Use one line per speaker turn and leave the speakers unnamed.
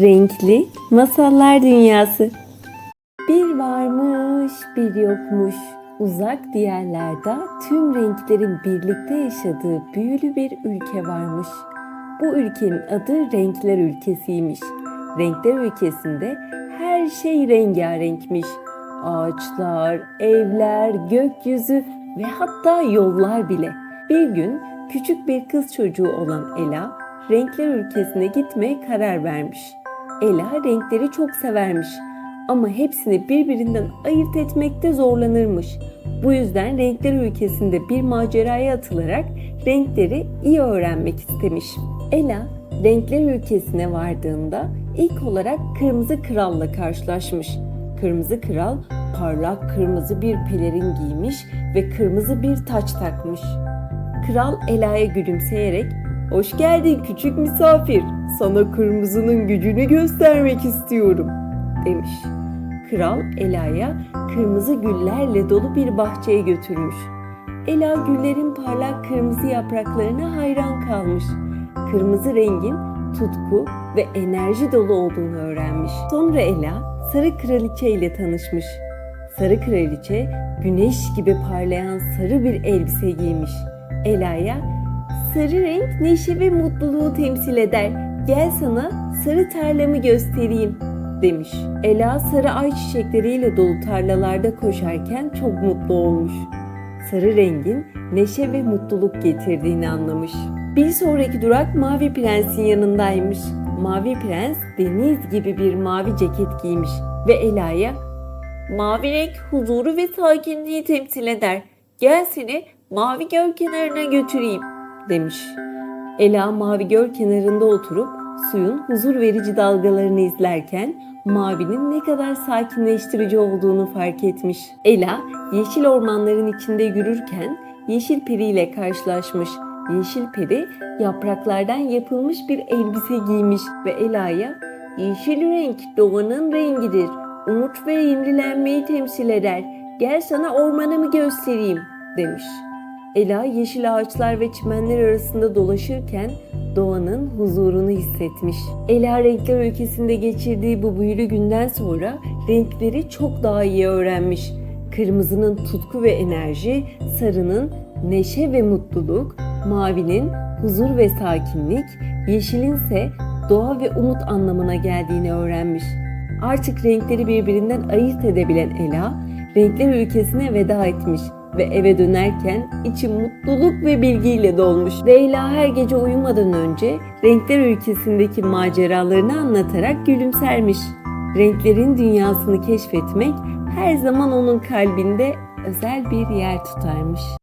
Renkli Masallar Dünyası Bir varmış bir yokmuş uzak diyarlarda tüm renklerin birlikte yaşadığı büyülü bir ülke varmış. Bu ülkenin adı Renkler Ülkesiymiş. Renkler ülkesinde her şey rengarenkmiş. Ağaçlar, evler, gökyüzü ve hatta yollar bile. Bir gün küçük bir kız çocuğu olan Ela, Renkler ülkesine gitmeye karar vermiş. Ela renkleri çok severmiş ama hepsini birbirinden ayırt etmekte zorlanırmış. Bu yüzden renkler ülkesinde bir maceraya atılarak renkleri iyi öğrenmek istemiş. Ela renkler ülkesine vardığında ilk olarak Kırmızı Kral'la karşılaşmış. Kırmızı Kral parlak kırmızı bir pelerin giymiş ve kırmızı bir taç takmış. Kral Ela'ya gülümseyerek "Hoş geldin küçük misafir. Sana kırmızının gücünü göstermek istiyorum." demiş. Kral Ela'ya kırmızı güllerle dolu bir bahçeye götürmüş. Ela güllerin parlak kırmızı yapraklarına hayran kalmış. Kırmızı rengin tutku ve enerji dolu olduğunu öğrenmiş. Sonra Ela Sarı Kraliçe ile tanışmış. Sarı Kraliçe güneş gibi parlayan sarı bir elbise giymiş. Ela'ya sarı renk neşe ve mutluluğu temsil eder. Gel sana sarı tarlamı göstereyim demiş. Ela sarı ay çiçekleriyle dolu tarlalarda koşarken çok mutlu olmuş. Sarı rengin neşe ve mutluluk getirdiğini anlamış. Bir sonraki durak Mavi Prens'in yanındaymış. Mavi Prens deniz gibi bir mavi ceket giymiş ve Ela'ya Mavi renk huzuru ve sakinliği temsil eder. Gel seni mavi göl kenarına götüreyim demiş. Ela mavi göl kenarında oturup suyun huzur verici dalgalarını izlerken mavinin ne kadar sakinleştirici olduğunu fark etmiş. Ela yeşil ormanların içinde yürürken yeşil peri ile karşılaşmış. Yeşil peri yapraklardan yapılmış bir elbise giymiş ve Ela'ya yeşil renk doğanın rengidir. Umut ve yenilenmeyi temsil eder. Gel sana ormanımı göstereyim demiş. Ela yeşil ağaçlar ve çimenler arasında dolaşırken doğanın huzurunu hissetmiş. Ela renkler ülkesinde geçirdiği bu büyülü günden sonra renkleri çok daha iyi öğrenmiş. Kırmızının tutku ve enerji, sarının neşe ve mutluluk, mavinin huzur ve sakinlik, yeşilin ise doğa ve umut anlamına geldiğini öğrenmiş. Artık renkleri birbirinden ayırt edebilen Ela, renkler ülkesine veda etmiş ve eve dönerken içi mutluluk ve bilgiyle dolmuş. Leyla her gece uyumadan önce renkler ülkesindeki maceralarını anlatarak gülümsermiş. Renklerin dünyasını keşfetmek her zaman onun kalbinde özel bir yer tutarmış.